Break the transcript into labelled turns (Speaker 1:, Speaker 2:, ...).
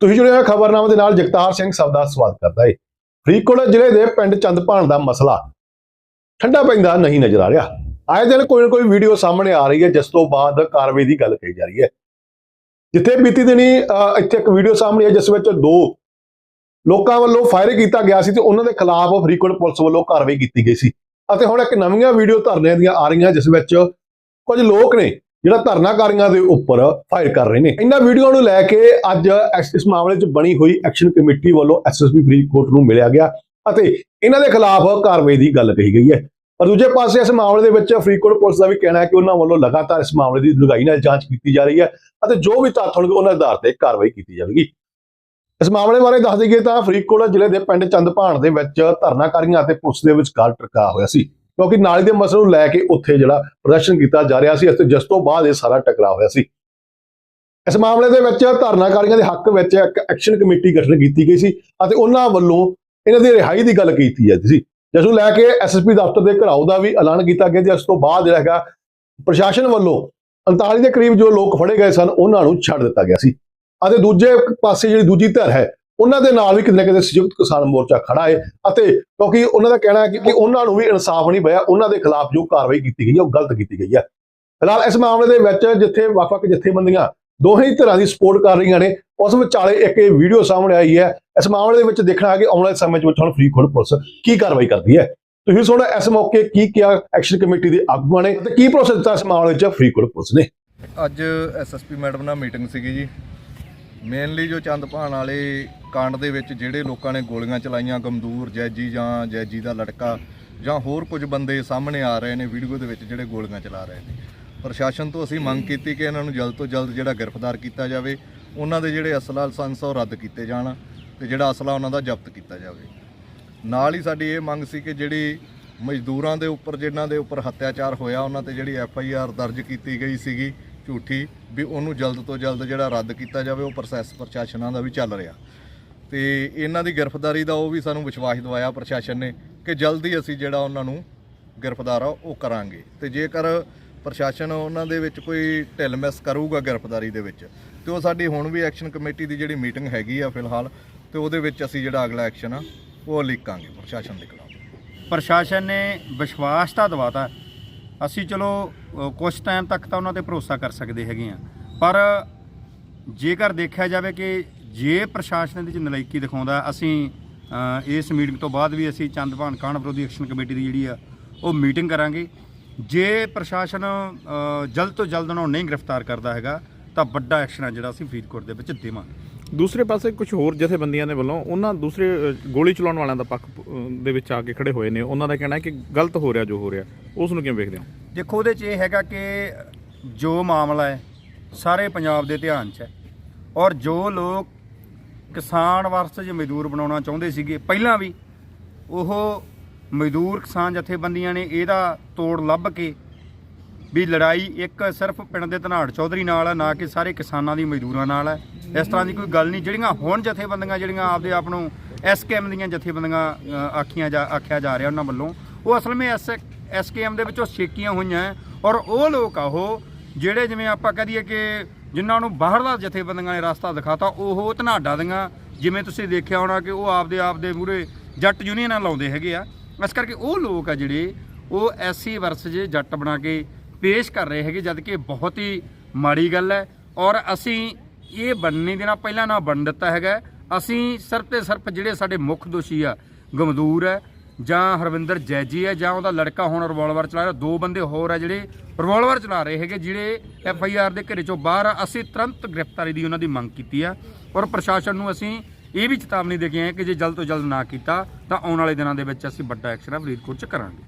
Speaker 1: ਤੁਸੀਂ ਜੁੜੇ ਹੋ ਖਬਰਨਾਮਾ ਦੇ ਨਾਲ ਜਗਤਾਰ ਸਿੰਘ ਸਭ ਦਾ ਸਵਾਗਤ ਕਰਦਾ ਹੈ ਫਰੀਦਕੋਟ ਜ਼ਿਲ੍ਹੇ ਦੇ ਪਿੰਡ ਚੰਦਪਾਣ ਦਾ ਮਸਲਾ। ਠੰਡਾ ਪੈਂਦਾ ਨਹੀਂ ਨਜ਼ਰ ਆ ਰਿਹਾ। ਆਏ ਦਿਨ ਕੋਈ ਨਾ ਕੋਈ ਵੀਡੀਓ ਸਾਹਮਣੇ ਆ ਰਹੀ ਹੈ ਜਿਸ ਤੋਂ ਬਾਅਦ ਕਾਰਵਾਈ ਦੀ ਗੱਲ ਕਹੀ ਜਾ ਰਹੀ ਹੈ। ਜਿੱਥੇ ਬੀਤੀ ਦਿਨੀ ਅਹ, ਇੱਥੇ ਇੱਕ ਵੀਡੀਓ ਸਾਹਮਣੇ ਹੈ ਜਿਸ ਵਿੱਚ ਦੋ ਲੋਕਾਂ ਵੱਲੋਂ ਫਾਇਰ ਕੀਤਾ ਗਿਆ ਸੀ ਤੇ ਉਹਨਾਂ ਦੇ ਖਿਲਾਫ ਫਰੀਦਕੋਟ ਪੁਲਿਸ ਵੱਲੋਂ ਕਾਰਵਾਈ ਕੀਤੀ ਗਈ ਸੀ। ਅਤੇ ਹੁਣ ਇੱਕ ਨਵੀਆਂ ਵੀਡੀਓ ਧਰਨੇ ਦੀਆਂ ਆ ਰਹੀਆਂ ਜਿਸ ਵਿੱਚ ਕੁਝ ਲੋਕ ਨੇ ਜਿਹੜਾ ਧਰਨਾਕਾਰੀਆਂ ਦੇ ਉੱਪਰ ਫਾਇਰ ਕਰ ਰਹੇ ਨੇ। ਇਹਨਾਂ ਵੀਡੀਓ ਨੂੰ ਲੈ ਕੇ ਅੱਜ ਇਸ ਇਸ ਮਾਮਲੇ 'ਚ ਬਣੀ ਹੋਈ ਐਕਸ਼ਨ ਕਮੇਟੀ ਵੱਲੋਂ ਐਸਐਸਪੀ ਫਰੀਦਕੋਟ ਨੂੰ ਮਿਲਿਆ ਗਿਆ ਅਤੇ ਇਹਨਾਂ ਦੇ ਖਿਲਾਫ ਕਾਰਵਾਈ ਦੀ ਗੱਲ ਕਹੀ ਗਈ ਹੈ। ਪਰ ਦੂਜੇ ਪਾਸੇ ਇਸ ਮਾਮਲੇ ਦੇ ਵਿੱਚ ਫਰੀਦਕੋਟ ਪੁਲਿਸ ਦਾ ਵੀ ਕਹਿਣਾ ਹੈ ਕਿ ਉਹਨਾਂ ਵੱਲੋਂ ਲਗਾਤਾਰ ਇਸ ਮਾਮਲੇ ਦੀ ਡੂੰਘਾਈ ਨਾਲ ਜਾਂਚ ਕੀਤੀ ਜਾ ਰਹੀ ਹੈ ਅਤੇ ਜੋ ਵੀ ਤੱਥ ਹੋਣਗੇ ਉਹਨਾਂ ਦੇ ਆਧਾਰ ਤੇ ਕਾਰਵਾਈ ਕੀਤੀ ਜਾਵੇਗੀ। ਇਸ ਮਾਮਲੇ ਬਾਰੇ ਦੱਸ ਦਈਏ ਤਾਂ ਫਰੀਦਕੋਟ ਜ਼ਿਲ੍ਹੇ ਦੇ ਪਿੰਡ ਚੰਦਪਾਣ ਦੇ ਵਿੱਚ ਧਰਨਾਕਾਰੀਆਂ ਅਤੇ ਪੁਲਿਸ ਦੇ ਵਿਚਕਾਰ ਟਕਰਾਅ ਹੋਇਆ ਸੀ। ਕਿਉਂਕਿ ਨਾਲੀ ਦੇ ਮਸਲੇ ਨੂੰ ਲੈ ਕੇ ਉੱਥੇ ਜਿਹੜਾ ਪ੍ਰਦਰਸ਼ਨ ਕੀਤਾ ਜਾ ਰਿਹਾ ਸੀ ਅਤੇ ਜਿਸ ਤੋਂ ਬਾਅਦ ਇਹ ਸਾਰਾ ਟਕਰਾਅ ਹੋਇਆ ਸੀ। ਇਸ ਮਾਮਲੇ ਦੇ ਵਿੱਚ ਧਰਨਾਕਾਰੀਆਂ ਦੇ ਹੱਕ ਵਿੱਚ ਇੱਕ ਐਕਸ਼ਨ ਕਮੇਟੀ ਗਠਨ ਕੀਤੀ ਗਈ ਸੀ ਅਤੇ ਉਹਨਾਂ ਵੱਲੋਂ ਇਹਨਾਂ ਦੀ ਰਿਹਾਈ ਦੀ ਗੱਲ ਕੀਤੀ ਜਾਂਦੀ ਸੀ। ਜਿਸ ਨੂੰ ਲੈ ਕੇ ਐਸਐਸਪੀ ਦਫ਼ਤਰ ਦੇ ਘਰਾਓ ਦਾ ਵੀ ਐਲਾਨ ਕੀਤਾ ਗਿਆ ਤੇ ਇਸ ਤੋਂ ਬਾਅਦ ਜਿਹੜਾ ਹੈਗਾ, ਪ੍ਰਸ਼ਾਸਨ ਵੱਲੋਂ 39 ਦੇ ਕਰੀਬ ਜੋ ਲੋਕ ਫੜੇ ਗਏ ਸਨ, ਉਹਨਾਂ ਨੂੰ ਛੱਡ ਦਿੱਤਾ ਗਿਆ ਸੀ। ਅਤੇ ਦੂਜੇ ਪਾਸੇ ਜਿਹੜੀ ਦੂਜੀ ਧਿਰ ਹੈ ਉਹਨਾਂ ਦੇ ਨਾਲ ਵੀ ਕਿਤੇ ਨਾ ਕਿਤੇ ਸੰਯੁਕਤ ਕਿਸਾਨ ਮੋਰਚਾ ਖੜਾ ਹੈ ਅਤੇ ਕਿਉਂਕਿ ਉਹਨਾਂ ਦਾ ਕਹਿਣਾ ਹੈ ਕਿ ਉਹਨਾਂ ਨੂੰ ਵੀ ਇਨਸਾਫ ਨਹੀਂ ਪਿਆ ਉਹਨਾਂ ਦੇ ਖਿਲਾਫ ਜੋ ਕਾਰਵਾਈ ਕੀਤੀ ਗਈ ਹੈ, ਉਹ ਗਲਤ ਕੀਤੀ ਗਈ ਹੈ। ਫਿਲਹਾਲ ਇਸ ਮਾਮਲੇ ਦੇ ਵਿੱਚ ਜਿੱਥੇ ਵੱਖ-ਵੱਖ ਜਥੇਬੰਦੀਆਂ ਦੋਹੇ ਹੀ ਦੀ ਸਪੋਰਟ ਕਰ ਰਹੀਆਂ ਨੇ, ਉਸ ਵਿਚਾਲੇ ਇੱਕ ਇਹ ਵੀਡੀਓ ਸਾਹਮਣੇ ਆਈ ਹੈ। ਇਸ ਮਾਮਲੇ ਦੇ ਵਿੱਚ ਦੇਖਣਾ ਹੈ ਕਿ ਆਉਣ ਵਾਲੇ ਸਮੇਂ ਵਿੱਚ ਹੁਣ ਫਰੀਦਕੋਟ ਪੁਲਿਸ ਕੀ ਕਾਰਵਾਈ ਕਰਦੀ ਹੈ। ਤੁਸੀਂ ਸੁਣੋ ਇਸ ਮੌਕੇ ਕੀ ਕਿਹਾ ਐਕਸ਼ਨ ਕਮੇਟੀ ਦੇ ਆਗੂਆਂ ਨੇ ਤੇ ਕੀ ਪ੍ਰੋਸੈਸ ਦਿੱਤਾ ਇਸ ਮਾਮਲੇ 'ਚ ਫਰੀਦਕੋਟ ਪੁਲਿਸ ਨੇ?
Speaker 2: ਅੱਜ ਐਸਐਸਪੀ ਮੈਡਮ ਨਾਲ ਮੀਟਿੰਗ ਸੀਗੀ ਜੀ। ਮੇਨਲੀ ਜੋ ਚੰਦਪਾਣ ਵਾਲੇ ਕਾਂਡ ਦੇ ਵਿੱਚ ਜਿਹੜੇ ਲੋਕਾਂ ਨੇ ਗੋਲੀਆਂ ਚਲਾਈਆਂ ਗਮਦੂਰ ਜੈਜੀ ਜਾਂ ਜੈਜੀ ਦਾ ਲੜਕਾ ਜਾਂ ਹੋਰ ਕੁਝ ਬੰਦੇ ਸਾਹਮਣੇ ਆ ਰਹੇ ਨੇ ਵੀਡੀਓ ਦੇ ਵਿੱਚ ਜਿਹੜੇ ਗੋਲੀਆਂ ਚਲਾ ਰਹੇ ਨੇ। ਪ੍ਰਸ਼ਾਸਨ ਤੋਂ ਅਸੀਂ ਮੰਗ ਕੀਤੀ ਕਿ ਇਹਨਾਂ ਨੂੰ ਜਲਦ ਤੋਂ ਜਲਦ ਜਿਹੜਾ ਗ੍ਰਿਫਤਾਰ ਕੀਤਾ ਜਾਵੇ, ਉਹਨਾਂ ਦੇ ਜਿਹੜੇ ਅਸਲਾ ਲਾਇਸੈਂਸ ਆ ਉਹ ਰੱਦ ਕੀਤੇ ਜਾਣ ਤੇ ਜਿਹੜਾ ਅਸਲਾ ਉਹਨਾਂ ਦਾ ਜ਼ਬਤ ਕੀਤਾ ਜਾਵੇ। ਨਾਲ ਹੀ ਸਾਡੀ ਇਹ ਮੰਗ ਸੀ ਕਿ ਜਿਹੜੀ ਮਜ਼ਦੂਰਾਂ ਦੇ ਉੱਪਰ, ਜਿਨ੍ਹਾਂ ਦੇ ਉੱਪਰ ਹੱਤਿਆਚਾਰ ਹੋਇਆ, ਉਹਨਾਂ ਤੇ ਜਿਹੜੀ ਐਫ ਆਈ ਆਰ ਦਰਜ ਕੀਤੀ ਗਈ ਸੀਗੀ ਝੂਠੀ ਵੀ ਉਹਨੂੰ ਜਲਦ ਤੋਂ ਜਲਦ ਜਿਹੜਾ ਰੱਦ ਕੀਤਾ ਜਾਵੇ, ਉਹ ਪ੍ਰੋਸੈਸ ਪ੍ਰਸ਼ਾਸਨਾਂ ਦਾ ਵੀ ਚੱਲ ਰਿਹਾ। ਤੇ ਇਹਨਾਂ ਦੀ ਗ੍ਰਿਫਤਾਰੀ ਦਾ ਉਹ ਵੀ ਸਾਨੂੰ ਵਿਸ਼ਵਾਸ ਦਿਵਾਇਆ ਪ੍ਰਸ਼ਾਸਨ ਨੇ ਕਿ ਜਲਦੀ ਅਸੀਂ ਜਿਹੜਾ ਉਹਨਾਂ ਨੂੰ ਗ੍ਰਿਫਤਾਰ ਆ ਉਹ ਕਰਾਂਗੇ। ਤੇ ਜੇਕਰ ਪ੍ਰਸ਼ਾਸਨ ਉਹਨਾਂ ਦੇ ਵਿੱਚ ਕੋਈ ਢਿੱਲ ਮਿਸ ਕਰੂਗਾ ਗ੍ਰਿਫਤਾਰੀ ਦੇ ਵਿੱਚ, ਤੇ ਉਹ ਸਾਡੀ ਹੁਣ ਵੀ ਐਕਸ਼ਨ ਕਮੇਟੀ ਦੀ ਜਿਹੜੀ ਮੀਟਿੰਗ ਹੈਗੀ ਆ ਫਿਲਹਾਲ, ਤੇ ਉਹਦੇ ਵਿੱਚ ਅਸੀਂ ਜਿਹੜਾ ਅਗਲਾ ਐਕਸ਼ਨ ਆ, ਉਹ ਲਿਖਾਂਗੇ ਪ੍ਰਸ਼ਾਸਨ ਦੇ ਖਿਲਾਫ।
Speaker 3: ਪ੍ਰਸ਼ਾਸਨ ਨੇ ਵਿਸ਼ਵਾਸ ਤਾਂ ਦਵਾਤਾ ਅਸੀਂ ਚਲੋ ਅ, ਕੁਝ ਟਾਈਮ ਤੱਕ ਤਾਂ ਉਹਨਾਂ ਤੇ ਭਰੋਸਾ ਕਰ ਸਕਦੇ ਹੈਗੇ ਆ ਪਰ ਜੇਕਰ ਦੇਖਿਆ ਜਾਵੇ ਕਿ ਜੇ ਪ੍ਰਸ਼ਾਸਨ ਦੇ ਵਿੱਚ ਨਲਾਇਕੀ ਦਿਖਾਉਂਦਾ ਅਸੀਂ ਇਸ ਮੀਟਿੰਗ ਤੋਂ ਬਾਅਦ ਵੀ ਅਸੀਂ ਚੰਦਪਾਨ ਕਾਂਡ ਵਿਰੋਧੀ ਐਕਸ਼ਨ ਕਮੇਟੀ ਦੀ ਜਿਹੜੀ ਆ ਉਹ ਮੀਟਿੰਗ ਕਰਾਂਗੇ। ਜੇ ਪ੍ਰਸ਼ਾਸਨ ਜਲਦ ਤੋਂ ਜਲਦ ਉਹਨਾਂ ਨੂੰ ਨਹੀਂ ਗ੍ਰਿਫਤਾਰ ਕਰਦਾ ਹੈਗਾ ਤਾਂ ਵੱਡਾ ਐਕਸ਼ਨ ਆ ਜਿਹੜਾ ਅਸੀਂ ਫਰੀਦਕੋਟ ਦੇ ਵਿੱਚ ਦੇਵਾਂਗੇ।
Speaker 4: ਦੂਸਰੇ ਪਾਸੇ ਕੁਝ ਹੋਰ ਜਥੇਬੰਦੀਆਂ ਦੇ ਵੱਲੋਂ ਉਹਨਾਂ ਦੂਸਰੇ ਗੋਲੀ ਚਲਾਉਣ ਵਾਲਿਆਂ ਦਾ ਪੱਖ ਦੇ ਵਿੱਚ ਆ ਕੇ ਖੜੇ ਹੋਏ ਨੇ। ਉਹਨਾਂ ਦਾ ਕਹਿਣਾ ਹੈ ਕਿ ਗਲਤ ਹੋ ਰਿਹਾ ਜੋ ਹੋ ਰਿਹਾ। ਉਸ ਨੂੰ ਕਿਵੇਂ ਵੇਖਦੇ ਹੋ?
Speaker 3: ਦੇਖੋ, ਉਹਦੇ 'ਚ ਇਹ ਹੈਗਾ ਕਿ ਜੋ ਮਾਮਲਾ ਹੈ, ਸਾਰੇ ਪੰਜਾਬ ਦੇ ਧਿਆਨ 'ਚ ਹੈ। ਔਰ ਜੋ ਲੋਕ ਕਿਸਾਨ ਵਰਸ 'ਚ ਮਜ਼ਦੂਰ ਬਣਾਉਣਾ ਚਾਹੁੰਦੇ ਸੀਗੇ, ਪਹਿਲਾਂ ਵੀ ਉਹ ਮਜ਼ਦੂਰ ਕਿਸਾਨ ਜਥੇਬੰਦੀਆਂ ਨੇ ਇਹਦਾ ਤੋੜ ਲੱਭ ਕੇ ਵੀ ਲੜਾਈ ਇੱਕ ਸਿਰਫ ਪਿੰਡ ਦੇ ਧਨਾੜ ਚੌਧਰੀ ਨਾਲ ਹੈ ਨਾ ਕਿ ਸਾਰੇ ਕਿਸਾਨਾਂ ਦੀ ਮਜ਼ਦੂਰਾਂ ਨਾਲ ਹੈ ਇਸ ਤਰ੍ਹਾਂ ਦੀ ਕੋਈ ਗੱਲ ਨਹੀਂ। ਜਿਹੜੀਆਂ ਹੁਣ ਜਥੇਬੰਦੀਆਂ, ਜਿਹੜੀਆਂ ਆਪਦੇ ਆਪ ਨੂੰ ਐਸਕੇਐਮ ਦੀਆਂ ਜਥੇਬੰਦੀਆਂ ਆਖੀਆਂ ਜਾ, ਆਖਿਆ ਜਾ ਰਿਹਾ ਉਹਨਾਂ ਵੱਲੋਂ, ਉਹ ਅਸਲ ਵਿੱਚ ਐਸ ਐਸਕੇਐਮ ਦੇ ਵਿੱਚੋਂ ਛੇਕੀਆਂ ਹੋਈਆਂ ਹੈ ਔਰ ਉਹ ਲੋਕ ਆ ਉਹ, ਜਿਹੜੇ ਜਿਵੇਂ ਆਪਾਂ ਕਹਿ ਦਈਏ ਕਿ ਜਿਨ੍ਹਾਂ ਨੂੰ ਬਾਹਰਲਾ ਜਥੇਬੰਦੀਆਂ ਨੇ ਰਸਤਾ ਦਿਖਾਤਾ, ਉਹ ਧਨਾਡਾ ਦੀਆਂ, ਜਿਵੇਂ ਤੁਸੀਂ ਦੇਖਿਆ ਹੋਣਾ ਕਿ ਉਹ ਆਪਦੇ ਆਪ ਦੇ ਮੂਰੇ ਜੱਟ ਯੂਨੀਅਨਾਂ ਲਾਉਂਦੇ ਹੈਗੇ ਆ। ਇਸ ਕਰਕੇ ਉਹ ਲੋਕ ਆ ਜਿਹੜੇ, ਉਹ ਐਸਸੀ ਵਰਸਜ ਜੱਟ ਬਣਾ ਕੇ ਪੇਸ਼ ਕਰ ਰਹੇ ਹੈਗੇ, ਜਦ ਕਿ ਬਹੁਤ ਹੀ ਮਾੜੀ ਗੱਲ ਹੈ। ਔਰ ਅਸੀਂ ਇਹ ਬਣਨੀ ਦੇਣਾ ਪਹਿਲਾਂ ਨਾ ਬਣ ਦਿੱਤਾ ਹੈਗਾ। ਅਸੀਂ ਸਿਰਫ ਤੇ ਸਿਰਫ ਜਿਹੜੇ ਸਾਡੇ ਮੁੱਖ ਦੋਸ਼ੀ ਆ ਗਮਦੂਰ ਹੈ ਜਾਂ ਹਰਵਿੰਦਰ ਜੈਜੀ ਹੈ ਜਾਂ ਉਹਦਾ ਲੜਕਾ ਹੁਣ ਰਿਵਾਲਵਰ ਚਲਾ ਰਿਹਾ, ਦੋ ਬੰਦੇ ਹੋਰ ਆ ਜਿਹੜੇ ਰਿਵਾਲਵਰ ਚਲਾ ਰਹੇ ਹੈਗੇ, ਜਿਹੜੇ ਐਫ ਆਈ ਆਰ ਦੇ ਘੇਰੇ ਚੋਂ ਬਾਹਰ ਆ। ਅਸੀਂ ਤੁਰੰਤ ਗ੍ਰਿਫਤਾਰੀ ਦੀ ਉਹਨਾਂ ਦੀ ਮੰਗ ਕੀਤੀ ਆ। ਔਰ ਪ੍ਰਸ਼ਾਸਨ ਨੂੰ ਅਸੀਂ ਇਹ ਵੀ ਚੇਤਾਵਨੀ ਦੇ ਕੇ ਆਏ ਕਿ ਜੇ ਜਲਦ ਤੋਂ ਜਲਦ ਨਾ ਕੀਤਾ, ਤਾਂ ਆਉਣ ਵਾਲੇ ਦਿਨਾਂ ਦੇ ਵਿੱਚ ਅਸੀਂ ਵੱਡਾ ਐਕਸ਼ਨ ਆ, ਫਰੀਦਕੋਟ ਚ ਕਰਾਂਗੇ।